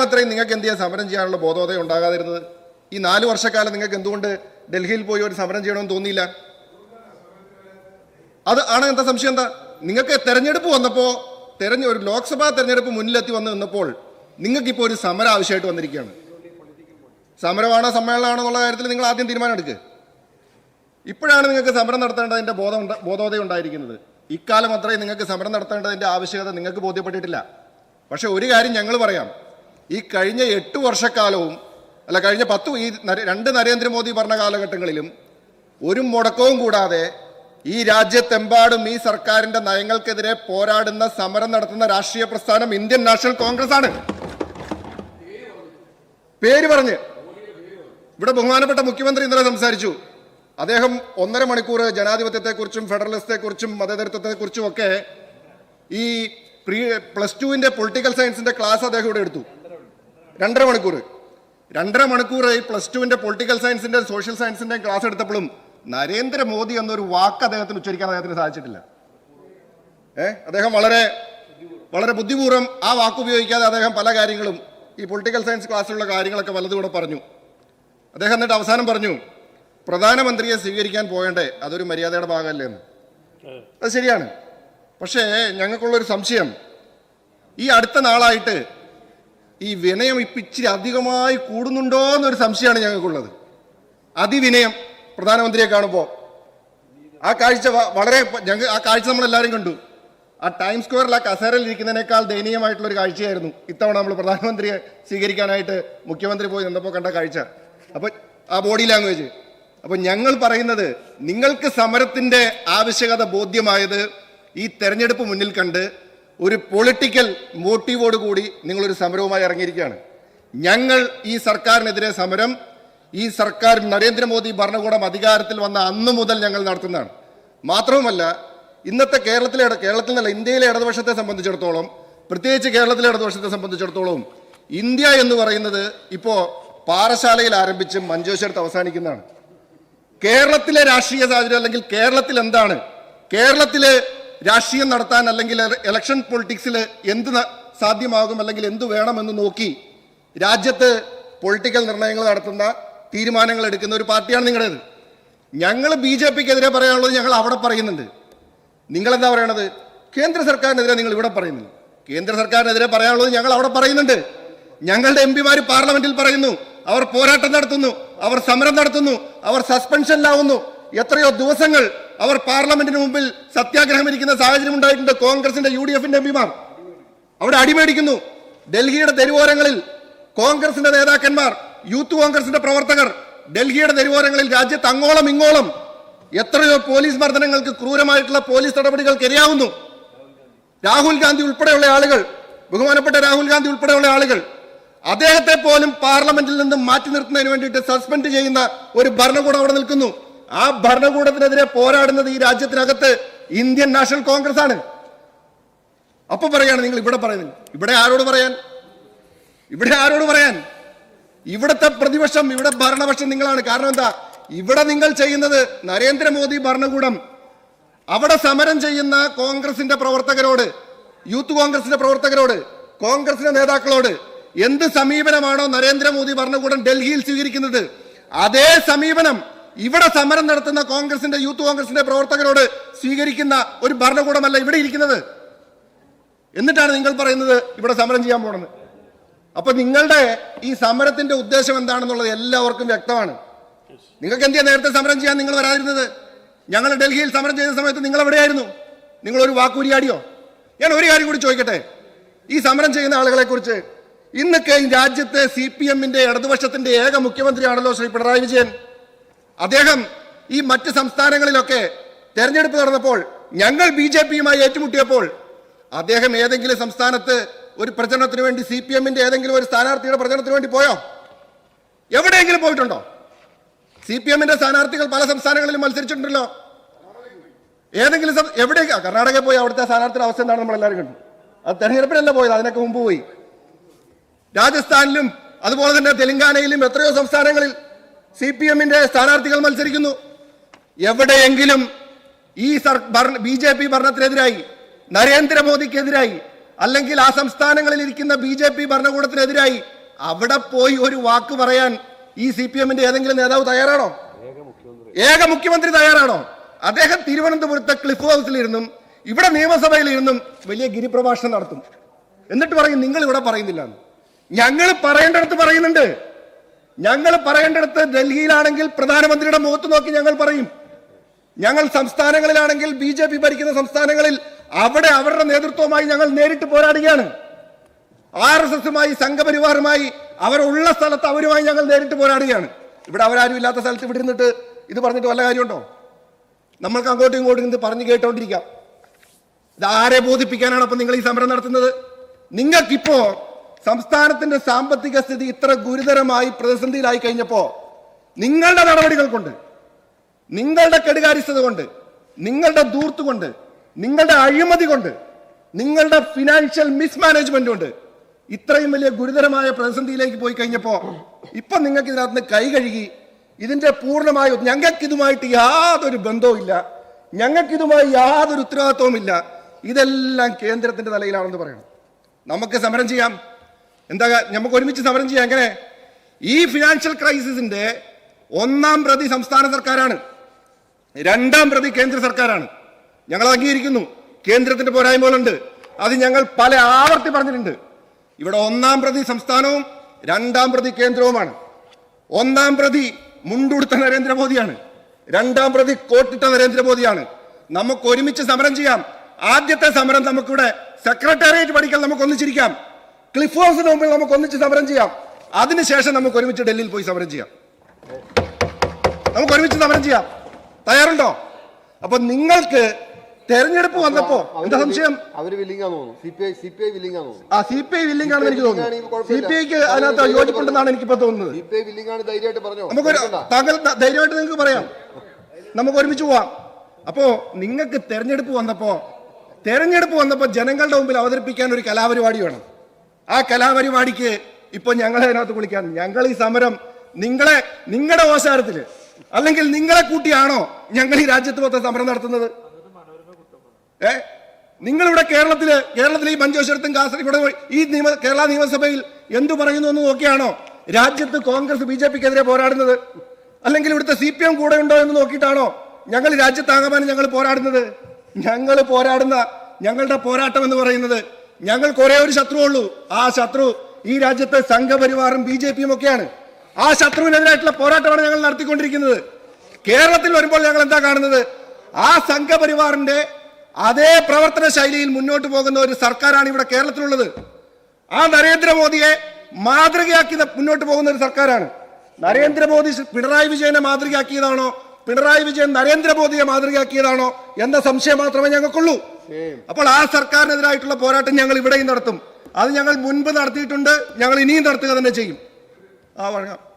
ഇക്കാലം അത്രയും നിങ്ങൾക്ക് എന്ത് ചെയ്യാൻ സമരം ചെയ്യാനുള്ള ബോധോദയം ഉണ്ടാകാതിരുന്നത്? ഈ നാല് വർഷക്കാലം നിങ്ങൾക്ക് എന്തുകൊണ്ട് ഡൽഹിയിൽ പോയി ഒരു സമരം ചെയ്യണമെന്ന് തോന്നിയില്ല? അത് ആണ് എന്താ സംശയം എന്താ? നിങ്ങൾക്ക് തെരഞ്ഞെടുപ്പ് വന്നപ്പോൾ തെരഞ്ഞ ഒരു ലോക്സഭാ തെരഞ്ഞെടുപ്പ് മുന്നിലെത്തി വന്ന് നിന്നപ്പോൾ നിങ്ങൾക്കിപ്പോൾ ഒരു സമരം ആവശ്യമായിട്ട് വന്നിരിക്കുകയാണ്. സമരമാണോ സമ്മേളനമാണോ എന്നുള്ള കാര്യത്തിൽ നിങ്ങൾ ആദ്യം തീരുമാനം എടുക്കുക ഇപ്പോഴാണ് നിങ്ങൾക്ക് സമരം നടത്തേണ്ടതിന്റെ ബോധം ബോധോദയം ഉണ്ടായിരിക്കുന്നത്. ഇക്കാലം അത്രയും നിങ്ങൾക്ക് സമരം നടത്തേണ്ടതിന്റെ ആവശ്യകത നിങ്ങൾക്ക് ബോധ്യപ്പെട്ടിട്ടില്ല. പക്ഷേ ഒരു കാര്യം ഞങ്ങൾ പറയാം. ഈ കഴിഞ്ഞ എട്ട് വർഷക്കാലവും അല്ല കഴിഞ്ഞ പത്ത് ഈ രണ്ട് നരേന്ദ്രമോദി ഭരണ കാലഘട്ടങ്ങളിലും ഒരു മുടക്കവും കൂടാതെ ഈ രാജ്യത്തെമ്പാടും ഈ സർക്കാരിന്റെ നയങ്ങൾക്കെതിരെ പോരാടുന്ന സമരം നടത്തുന്ന രാഷ്ട്രീയ പ്രസ്ഥാനം ഇന്ത്യൻ നാഷണൽ കോൺഗ്രസ് ആണ് പേര് പറഞ്ഞ്. ഇവിടെ ബഹുമാനപ്പെട്ട മുഖ്യമന്ത്രി ഇന്നലെ സംസാരിച്ചു. അദ്ദേഹം ഒന്നര മണിക്കൂർ ജനാധിപത്യത്തെക്കുറിച്ചും ഫെഡറലിസത്തെക്കുറിച്ചും മതേതരത്വത്തെക്കുറിച്ചും ഒക്കെ ഈ പ്രീ പ്ലസ് ടുവിന്റെ പൊളിറ്റിക്കൽ സയൻസിന്റെ ക്ലാസ് അദ്ദേഹം ഇവിടെ എടുത്തു. രണ്ടര മണിക്കൂർ. രണ്ടര മണിക്കൂർ ഈ പ്ലസ് ടുവിന്റെ പൊളിറ്റിക്കൽ സയൻസിന്റെ സോഷ്യൽ സയൻസിന്റെയും ക്ലാസ് എടുത്തപ്പോഴും നരേന്ദ്രമോദി എന്നൊരു വാക്ക് അദ്ദേഹത്തിന് ഉച്ചരിക്കാൻ അദ്ദേഹത്തിന് സാധിച്ചിട്ടില്ല. ഏ? അദ്ദേഹം വളരെ വളരെ ബുദ്ധിപൂർവം ആ വാക്ക് ഉപയോഗിക്കാതെ അദ്ദേഹം പല കാര്യങ്ങളും ഈ പൊളിറ്റിക്കൽ സയൻസ് ക്ലാസ്സിലുള്ള കാര്യങ്ങളൊക്കെ വലതുകൂടെ പറഞ്ഞു. അദ്ദേഹം എന്നിട്ട് അവസാനം പറഞ്ഞു പ്രധാനമന്ത്രിയെ സ്വീകരിക്കാൻ പോകണ്ടേ അതൊരു മര്യാദയുടെ ഭാഗമല്ലേ എന്ന്. അത് ശരിയാണ്. പക്ഷേ ഞങ്ങൾക്കുള്ളൊരു സംശയം. ഈ അടുത്ത നാളായിട്ട് ഈ വിനയം ഇപ്പം ഇച്ചിരി അധികമായി കൂടുന്നുണ്ടോ എന്നൊരു സംശയമാണ് ഞങ്ങൾക്കുള്ളത്. അതിവിനയം പ്രധാനമന്ത്രിയെ കാണുമ്പോൾ ആ കാഴ്ച വളരെ ഞങ്ങൾ ആ കാഴ്ച നമ്മളെല്ലാവരും കണ്ടു. ആ ടൈം സ്ക്വയറിൽ ആ കസേരയിൽ ഇരിക്കുന്നതിനേക്കാൾ ദയനീയമായിട്ടുള്ള ഒരു കാഴ്ചയായിരുന്നു. ഇത്തവണ നമ്മൾ പ്രധാനമന്ത്രിയെ സ്വീകരിക്കാനായിട്ട് മുഖ്യമന്ത്രി പോയി നിന്നപ്പോൾ കണ്ട കാഴ്ച. അപ്പോൾ ആ ബോഡി ലാംഗ്വേജ്. അപ്പോൾ ഞങ്ങൾ പറയുന്നത് നിങ്ങൾക്ക് സമരത്തിന്റെ ആവശ്യകത ബോധ്യമായത് ഈ തെരഞ്ഞെടുപ്പ് മുന്നിൽ കണ്ട് ഒരു പൊളിറ്റിക്കൽ മോട്ടീവോട് കൂടി നിങ്ങളൊരു സമരവുമായി ഇറങ്ങിയിരിക്കുകയാണ്. ഞങ്ങൾ ഈ സർക്കാരിനെതിരെ സമരം ഈ സർക്കാർ നരേന്ദ്രമോദി ഭരണകൂടം അധികാരത്തിൽ വന്ന അന്നു മുതൽ ഞങ്ങൾ നടത്തുന്നതാണ്. മാത്രവുമല്ല ഇന്നത്തെ കേരളത്തിലെ കേരളത്തിൽ നിന്നല്ല ഇന്ത്യയിലെ ഇടതുപക്ഷത്തെ സംബന്ധിച്ചിടത്തോളം പ്രത്യേകിച്ച് കേരളത്തിലെ ഇടതുപക്ഷത്തെ സംബന്ധിച്ചിടത്തോളം ഇന്ത്യ എന്ന് പറയുന്നത് ഇപ്പോൾ പാറശാലയിൽ ആരംഭിച്ച് മഞ്ചേശ്വരത്ത് അവസാനിക്കുന്നതാണ്. കേരളത്തിലെ രാഷ്ട്രീയ സാഹചര്യം അല്ലെങ്കിൽ കേരളത്തിൽ എന്താണ്? കേരളത്തിൽ രാഷ്ട്രീയം നടത്താൻ അല്ലെങ്കിൽ ഇലക്ഷൻ പൊളിറ്റിക്സിൽ എന്ത് സാധ്യമാകും അല്ലെങ്കിൽ എന്ത് വേണമെന്ന് നോക്കി രാജ്യത്ത് പൊളിറ്റിക്കൽ നിർണയങ്ങൾ നടത്തുന്ന തീരുമാനങ്ങൾ എടുക്കുന്ന ഒരു പാർട്ടിയാണ് നിങ്ങളുടേത്. ഞങ്ങൾ ബി ജെ പിക്കെതിരെ പറയാനുള്ളത് ഞങ്ങൾ അവിടെ പറയുന്നുണ്ട്. നിങ്ങളെന്താ പറയണത്? കേന്ദ്ര സർക്കാരിനെതിരെ നിങ്ങൾ ഇവിടെ പറയുന്നില്ല കേന്ദ്ര സർക്കാരിനെതിരെ പറയാനുള്ളത് ഞങ്ങൾ അവിടെ പറയുന്നുണ്ട്. ഞങ്ങളുടെ എം പിമാർ പാർലമെന്റിൽ പറയുന്നു. അവർ പോരാട്ടം നടത്തുന്നു. അവർ സമരം നടത്തുന്നു. അവർ സസ്പെൻഷനിലാവുന്നു എത്രയോ ദിവസങ്ങൾ അവർ പാർലമെന്റിന് മുമ്പിൽ സത്യാഗ്രഹം ഇരിക്കുന്ന സാഹചര്യം ഉണ്ടായിട്ടുണ്ട്. കോൺഗ്രസിന്റെ യു ഡി എഫിന്റെ എംപിമാർ അവിടെ അടിമേടിക്കുന്നു. ഡൽഹിയുടെ തെരുവോരങ്ങളിൽ കോൺഗ്രസിന്റെ നേതാക്കന്മാർ യൂത്ത് കോൺഗ്രസിന്റെ പ്രവർത്തകർ ഡൽഹിയുടെ തെരുവോരങ്ങളിൽ രാജ്യത്ത് അങ്ങോളം ഇങ്ങോളം എത്രയോ പോലീസ് മർദ്ദനങ്ങൾക്ക് ക്രൂരമായിട്ടുള്ള പോലീസ് നടപടികൾക്ക് ഇരയാവുന്നു. രാഹുൽ ഗാന്ധി ഉൾപ്പെടെയുള്ള ആളുകൾ ബഹുമാനപ്പെട്ട രാഹുൽ ഗാന്ധി ഉൾപ്പെടെയുള്ള ആളുകൾ അദ്ദേഹത്തെ പോലും പാർലമെന്റിൽ നിന്ന് മാറ്റി നിർത്തുന്നതിന് വേണ്ടിയിട്ട് സസ്പെൻഡ് ചെയ്യുന്ന ഒരു ഭരണകൂടം അവിടെ നിൽക്കുന്നു. ആ ഭരണകൂടത്തിനെതിരെ പോരാടുന്നത് ഈ രാജ്യത്തിനകത്ത് ഇന്ത്യൻ നാഷണൽ കോൺഗ്രസ് ആണ്. അപ്പൊ പറയാണ് നിങ്ങൾ ഇവിടെ പറയുന്നത്. ഇവിടെ ആരോട് പറയാൻ? ഇവിടെ ആരോട് പറയാൻ? ഇവിടുത്തെ പ്രതിപക്ഷം ഇവിടെ ഭരണപക്ഷം നിങ്ങളാണ്. കാരണം എന്താ? ഇവിടെ നിങ്ങൾ ചെയ്യുന്നത് നരേന്ദ്രമോദി ഭരണകൂടം. അവിടെ സമരം ചെയ്യുന്ന കോൺഗ്രസിന്റെ പ്രവർത്തകരോട് യൂത്ത് കോൺഗ്രസിന്റെ പ്രവർത്തകരോട് കോൺഗ്രസിന്റെ നേതാക്കളോട് എന്ത് സമീപനമാണോ നരേന്ദ്രമോദി ഭരണകൂടം ഡൽഹിയിൽ സ്വീകരിക്കുന്നത്? അതേ സമീപനം ഇവിടെ സമരം നടത്തുന്ന കോൺഗ്രസിന്റെ യൂത്ത് കോൺഗ്രസിന്റെ പ്രവർത്തകരോട് സ്വീകരിക്കുന്ന ഒരു ഭരണകൂടമല്ല ഇവിടെ ഇരിക്കുന്നത്. എന്നിട്ടാണ് നിങ്ങൾ പറയുന്നത് ഇവിടെ സമരം ചെയ്യാൻ പോണെന്ന് അപ്പൊ നിങ്ങളുടെ ഈ സമരത്തിന്റെ ഉദ്ദേശം എന്താണെന്നുള്ളത് എല്ലാവർക്കും വ്യക്തമാണ്. നിങ്ങൾക്ക് എന്തിയാ നേരത്തെ സമരം ചെയ്യാൻ നിങ്ങൾ വരാതിരുന്നത്? ഞങ്ങൾ ഡൽഹിയിൽ സമരം ചെയ്ത സമയത്ത് നിങ്ങൾ എവിടെയായിരുന്നു? നിങ്ങൾ ഒരു വാക്കൂരിയാടിയോ ഞാൻ ഒരു കാര്യം കൂടി ചോദിക്കട്ടെ. ഈ സമരം ചെയ്യുന്ന ആളുകളെ കുറിച്ച് ഇന്നൊക്കെ രാജ്യത്തെ സി പി എമ്മിന്റെ ഇടതുപക്ഷത്തിന്റെ ഏക മുഖ്യമന്ത്രിയാണല്ലോ ശ്രീ പിണറായി വിജയൻ. അദ്ദേഹം ഈ മറ്റ് സംസ്ഥാനങ്ങളിലൊക്കെ തെരഞ്ഞെടുപ്പ് നടന്നപ്പോൾ ഞങ്ങൾ ബി ജെ പിയുമായി ഏറ്റുമുട്ടിയപ്പോൾ അദ്ദേഹം ഏതെങ്കിലും സംസ്ഥാനത്ത് ഒരു പ്രചരണത്തിന് വേണ്ടി സി പി എമ്മിന്റെ ഏതെങ്കിലും ഒരു സ്ഥാനാർത്ഥിയുടെ പ്രചരണത്തിന് വേണ്ടി പോയോ? എവിടെയെങ്കിലും പോയിട്ടുണ്ടോ? സി പി എമ്മിന്റെ സ്ഥാനാർത്ഥികൾ പല സംസ്ഥാനങ്ങളിലും മത്സരിച്ചിട്ടുണ്ടല്ലോ. ഏതെങ്കിലും എവിടെ കർണാടകയിൽ പോയി അവിടുത്തെ സ്ഥാനാർത്ഥിയുടെ അവസ്ഥ എന്താണ് നമ്മൾ എല്ലാവരും കണ്ടു. അത് തെരഞ്ഞെടുപ്പിനല്ല പോയത് അതിനൊക്കെ മുമ്പ് പോയി. രാജസ്ഥാനിലും അതുപോലെ തന്നെ തെലങ്കാനയിലും എത്രയോ സംസ്ഥാനങ്ങളിൽ സി പി എമ്മിന്റെ സ്ഥാനാർത്ഥികൾ മത്സരിക്കുന്നു. എവിടെയെങ്കിലും ഈ ബി ജെ പി ഭരണത്തിനെതിരായി നരേന്ദ്രമോദിക്കെതിരായി അല്ലെങ്കിൽ ആ സംസ്ഥാനങ്ങളിൽ ഇരിക്കുന്ന ബി ജെ പി ഭരണകൂടത്തിനെതിരായി അവിടെ പോയി ഒരു വാക്ക് പറയാൻ ഈ സി പി എമ്മിന്റെ ഏതെങ്കിലും നേതാവ് തയ്യാറാണോ? ഏക മുഖ്യമന്ത്രി തയ്യാറാണോ? അദ്ദേഹം തിരുവനന്തപുരത്തെ ക്ലിഫ് ഹൗസിലിരുന്നും ഇവിടെ നിയമസഭയിലിരുന്നും വലിയ ഗിരിപ്രഭാഷണം നടത്തും. എന്നിട്ട് പറയും നിങ്ങൾ ഇവിടെ പറയുന്നില്ല. ഞങ്ങൾ പറയേണ്ടടുത്ത് പറയുന്നുണ്ട്. ഞങ്ങൾ പറയേണ്ടടുത്ത് ഡൽഹിയിലാണെങ്കിൽ പ്രധാനമന്ത്രിയുടെ മുഖത്ത് നോക്കി ഞങ്ങൾ പറയും. ഞങ്ങൾ സംസ്ഥാനങ്ങളിലാണെങ്കിൽ ബി ജെ പി ഭരിക്കുന്ന സംസ്ഥാനങ്ങളിൽ അവിടെ അവരുടെ നേതൃത്വവുമായി ഞങ്ങൾ നേരിട്ട് പോരാടുകയാണ്. ആർ എസ് എസുമായി സംഘപരിവാറുമായി അവരുള്ള സ്ഥലത്ത് അവരുമായി ഞങ്ങൾ നേരിട്ട് പോരാടുകയാണ്. ഇവിടെ അവരാരും ഇല്ലാത്ത സ്ഥലത്ത് ഇവിടെ ഇരുന്നിട്ട് ഇത് പറഞ്ഞിട്ട് വല്ല കാര്യമുണ്ടോ? നമ്മൾക്ക് അങ്ങോട്ടും ഇങ്ങോട്ടും ഇത് പറഞ്ഞു കേട്ടോണ്ടിരിക്കാം. ഇത് ആരെ ബോധിപ്പിക്കാനാണ് അപ്പൊ നിങ്ങൾ ഈ സമരം നടത്തുന്നത്? നിങ്ങൾക്കിപ്പോ സംസ്ഥാനത്തിന്റെ സാമ്പത്തിക സ്ഥിതി ഇത്ര ഗുരുതരമായി പ്രതിസന്ധിയിലായി കഴിഞ്ഞപ്പോ നിങ്ങളുടെ നടപടികൾ കൊണ്ട് നിങ്ങളുടെ കെടുകാര്യസ്ഥത കൊണ്ട് നിങ്ങളുടെ ദൂർത്ത് കൊണ്ട് നിങ്ങളുടെ അഴിമതി കൊണ്ട് നിങ്ങളുടെ ഫിനാൻഷ്യൽ മിസ്മാനേജ്മെന്റ് കൊണ്ട് ഇത്രയും വലിയ ഗുരുതരമായ പ്രതിസന്ധിയിലേക്ക് പോയി കഴിഞ്ഞപ്പോ ഇപ്പൊ നിങ്ങൾക്ക് ഇതിനകത്ത് കൈ കഴുകി ഇതിന്റെ പൂർണമായ ഞങ്ങൾക്ക് ഇതുമായിട്ട് യാതൊരു ബന്ധവുമില്ല ഞങ്ങൾക്ക് ഇതുമായി യാതൊരു ഉത്തരവാദിത്വവും ഇല്ല. ഇതെല്ലാം കേന്ദ്രത്തിന്റെ തലയിലാണെന്ന് പറയണം. നമുക്ക് സമരം ചെയ്യാം. എന്താ നമുക്ക് ഒരുമിച്ച് സമരം ചെയ്യാം എങ്ങനെ? ഈ ഫിനാൻഷ്യൽ ക്രൈസിസിന്റെ ഒന്നാം പ്രതി സംസ്ഥാന സർക്കാരാണ്. രണ്ടാം പ്രതി കേന്ദ്ര സർക്കാരാണ്. ഞങ്ങൾ അംഗീകരിക്കുന്നു. കേന്ദ്രത്തിന്റെ പോരായ്മകളുണ്ട് അത് ഞങ്ങൾ പല ആവർത്തി പറഞ്ഞിട്ടുണ്ട്. ഇവിടെ ഒന്നാം പ്രതി സംസ്ഥാനവും രണ്ടാം പ്രതി കേന്ദ്രവുമാണ്. ഒന്നാം പ്രതി മുണ്ടുടുത്ത നരേന്ദ്രമോദിയാണ്. രണ്ടാം പ്രതി കോട്ടിട്ട നരേന്ദ്രമോദിയാണ്. നമുക്ക് ഒരുമിച്ച് സമരം ചെയ്യാം. ആദ്യത്തെ സമരം നമുക്കിവിടെ സെക്രട്ടേറിയറ്റ് പഠിക്കൽ നമുക്ക് ഒന്നിച്ചിരിക്കാം ക്ലിഫ് ഹൗസിന് മുമ്പിൽ നമുക്ക് ഒന്നിച്ച് സമരം ചെയ്യാം. അതിനുശേഷം നമുക്ക് ഒരുമിച്ച് ഡൽഹിയിൽ പോയി സമരം ചെയ്യാം. നമുക്ക് ഒരുമിച്ച് സമരം ചെയ്യാം. തയ്യാറുണ്ടോ? അപ്പൊ നിങ്ങൾക്ക് തെരഞ്ഞെടുപ്പ് വന്നപ്പോ എന്താ സംശയം? അവർ ആ സി പി ഐ വില്ലിംഗ് ആണെന്ന് എനിക്ക് തോന്നുന്നു. സി. പി ഐക്ക് അതിനകത്ത് യോജിപ്പുണ്ടെന്നാണ് എനിക്കിപ്പോ തോന്നുന്നത്. നമുക്ക് താങ്കൾ ധൈര്യമായിട്ട് നിങ്ങൾക്ക് പറയാം. നമുക്ക് ഒരുമിച്ച് പോവാം. അപ്പോ നിങ്ങൾക്ക് തെരഞ്ഞെടുപ്പ് വന്നപ്പോ തെരഞ്ഞെടുപ്പ് വന്നപ്പോ ജനങ്ങളുടെ മുമ്പിൽ അവതരിപ്പിക്കാൻ ഒരു കലാപരിപാടി വേണം. ആ കലാപരിപാടിക്ക് ഇപ്പൊ ഞങ്ങളെ അതിനകത്ത് വിളിക്കാൻ. ഞങ്ങൾ ഈ സമരം നിങ്ങളെ നിങ്ങളുടെ ഓശാരത്തിൽ അല്ലെങ്കിൽ നിങ്ങളെ കൂട്ടിയാണോ ഞങ്ങൾ ഈ രാജ്യത്ത് മൊത്തം സമരം നടത്തുന്നത്? ഏ? നിങ്ങളിവിടെ കേരളത്തിൽ കേരളത്തിലെ ഈ മഞ്ചേശ്വരത്തും കാസർഗോഡ് ഈ നിയമ കേരള നിയമസഭയിൽ എന്തു പറയുന്നു എന്ന് നോക്കിയാണോ രാജ്യത്ത് കോൺഗ്രസ് ബി ജെ പിക്കെതിരെ പോരാടുന്നത്? അല്ലെങ്കിൽ ഇവിടുത്തെ സി പി എം കൂടെ ഉണ്ടോ എന്ന് നോക്കിയിട്ടാണോ ഞങ്ങൾ രാജ്യത്താകമാനം ഞങ്ങൾ പോരാടുന്നത്? ഞങ്ങൾ പോരാടുന്ന ഞങ്ങളുടെ പോരാട്ടം എന്ന് പറയുന്നത് ഞങ്ങൾക്ക് ഒരേ ഒരു ശത്രു ഉള്ളൂ ആ ശത്രു ഈ രാജ്യത്തെ സംഘപരിവാറും ബി ജെ പിയും ഒക്കെയാണ്. ആ ശത്രുവിനെതിരായിട്ടുള്ള പോരാട്ടമാണ് ഞങ്ങൾ നടത്തിക്കൊണ്ടിരിക്കുന്നത്. കേരളത്തിൽ വരുമ്പോൾ ഞങ്ങൾ എന്താ കാണുന്നത്? ആ സംഘപരിവാറിന്റെ അതേ പ്രവർത്തന ശൈലിയിൽ മുന്നോട്ട് പോകുന്ന ഒരു സർക്കാരാണ് ഇവിടെ കേരളത്തിലുള്ളത്. ആ നരേന്ദ്രമോദിയെ മാതൃകയാക്കി മുന്നോട്ട് പോകുന്ന ഒരു സർക്കാരാണ്. നരേന്ദ്രമോദി പിണറായി വിജയനെ മാതൃകയാക്കിയതാണോ? പിണറായി വിജയൻ നരേന്ദ്രമോദിയെ മാതൃകയാക്കിയതാണോ? എന്ന സംശയം മാത്രമേ ഞങ്ങൾക്കുള്ളൂ. അപ്പോൾ ആ സർക്കാരിനെതിരായിട്ടുള്ള പോരാട്ടം ഞങ്ങൾ ഇവിടെയും നടത്തും. അത് ഞങ്ങൾ മുൻപ് നടത്തിയിട്ടുണ്ട്. ഞങ്ങൾ ഇനിയും നടത്തുക തന്നെ ചെയ്യും. ആ വഴങ്ങാം.